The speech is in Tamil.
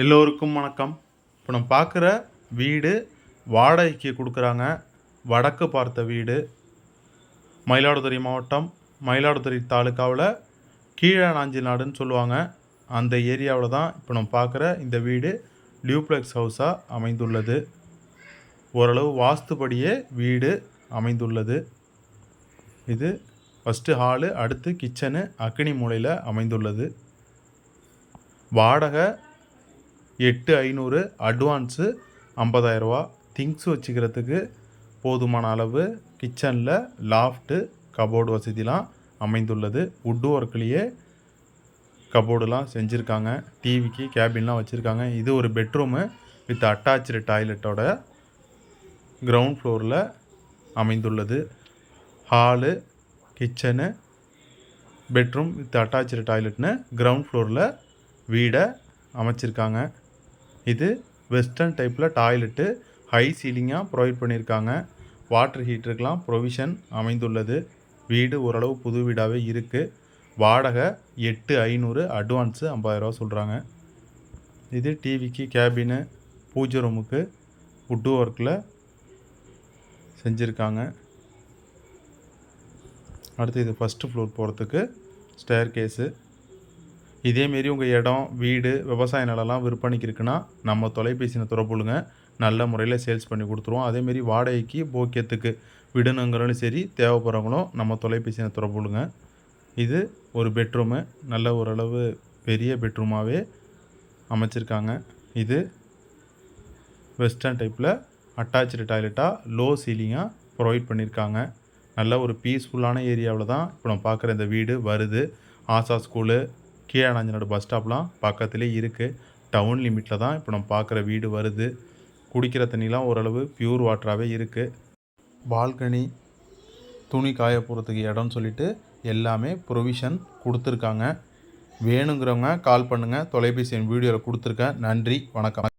எல்லோருக்கும் வணக்கம். இப்போ நம்ம பார்க்குற வீடு வாடகைக்கு கொடுக்குறாங்க. வடக்கு பார்த்த வீடு மயிலாடுதுறை மாவட்டம் மயிலாடுதுறை தாலுக்காவில் கீழே நாஞ்சிநாடுன்னு சொல்லுவாங்க. அந்த ஏரியாவில் தான் இப்போ நம்ம பார்க்குற இந்த வீடு டியூப்ளெக்ஸ் ஹவுஸாக அமைந்துள்ளது. ஓரளவு வாஸ்துபடியே வீடு அமைந்துள்ளது. இது ஃபஸ்ட்டு ஹாலு அடுத்து கிச்சனு அக்னி மூலையில் அமைந்துள்ளது. வாடகை எட்டு ஐநூறு அட்வான்ஸு ஐம்பதாயிரரூவா திங்ஸ் வச்சுக்கிறதுக்கு போதுமான அளவு கிச்சனில் லாஃப்ட்டு கபோர்டு வசதிலாம் அமைந்துள்ளது. வுட் ஒர்க்லேயே கபோர்டுலாம் செஞ்சுருக்காங்க. டிவிக்கு கேபின்லாம் வச்சுருக்காங்க. இது ஒரு பெட்ரூமு வித் அட்டாச்சு டாய்லெட்டோட கிரவுண்ட் ஃப்ளோரில் அமைந்துள்ளது. Hall kitchen bedroom with attach டாய்லெட்னு ground ஃப்ளோரில் வீடை அமைச்சிருக்காங்க. இது வெஸ்டர்ன் டைப்பில் டாய்லெட்டு ஹை சீலிங்காக ப்ரொவைட் பண்ணியிருக்காங்க வாட்டர் ஹீட்டருக்கெலாம் ப்ரொவிஷன் அமைந்துள்ளது. வீடு ஓரளவு புது வீடாகவே இருக்குது வாடகை எட்டு ஐநூறு அட்வான்ஸு ஐம்பதாயிரரூவா சொல்கிறாங்க இது டிவிக்கு கேபினு பூஜை ரூமுக்கு வுட்டு ஒர்க்கில் செஞ்சுருக்காங்க. அடுத்து இது ஃபஸ்ட்டு ஃப்ளோர் போகிறதுக்கு ஸ்டேர் கேஸு இதேமாரி உங்கள் இடம் வீடு விவசாய நிலம்லாம் விற்பனைக்கு இருக்குன்னா நம்ம தொலைபேசியில் துறப்புழுங்க நல்ல முறையில் சேல்ஸ் பண்ணி கொடுத்துருவோம். அதேமாரி வாடகைக்கு போக்கியத்துக்கு விடணுங்கிறவங்களும் சரி தேவைப்படுறவங்களும் நம்ம தொலைபேசியில் துறப்புழுங்க இது ஒரு பெட்ரூமு நல்ல ஓரளவு பெரிய பெட்ரூமாகவே அமைச்சிருக்காங்க. இது வெஸ்டர்ன் டைப்பில் அட்டாச்சு டாய்லெட்டாக லோ சீலிங்காக ப்ரொவைட் பண்ணியிருக்காங்க நல்ல ஒரு பீஸ்ஃபுல்லான ஏரியாவில் தான் இப்போ நம்ம பார்க்குற இந்த வீடு வருது. ஆசா ஸ்கூலு கீழானஞ்சனோட பஸ் ஸ்டாப்லாம் பக்கத்துலேயே இருக்குது டவுன் லிமிட்டில் தான் இப்போ நம்ம பார்க்குற வீடு வருது. குடிக்கிற தண்ணிலாம் ஓரளவு பியூர் வாட்டராகவே இருக்குது பால்கனி துணி காய போகிறதுக்கு இடம்னு சொல்லிட்டு எல்லாமே ப்ரொவிஷன் கொடுத்துருக்காங்க. வேணுங்கிறவங்க கால் பண்ணுங்கள் தொலைபேசி எண் வீடியோவில் கொடுத்துருக்கேன். நன்றி. வணக்கம்.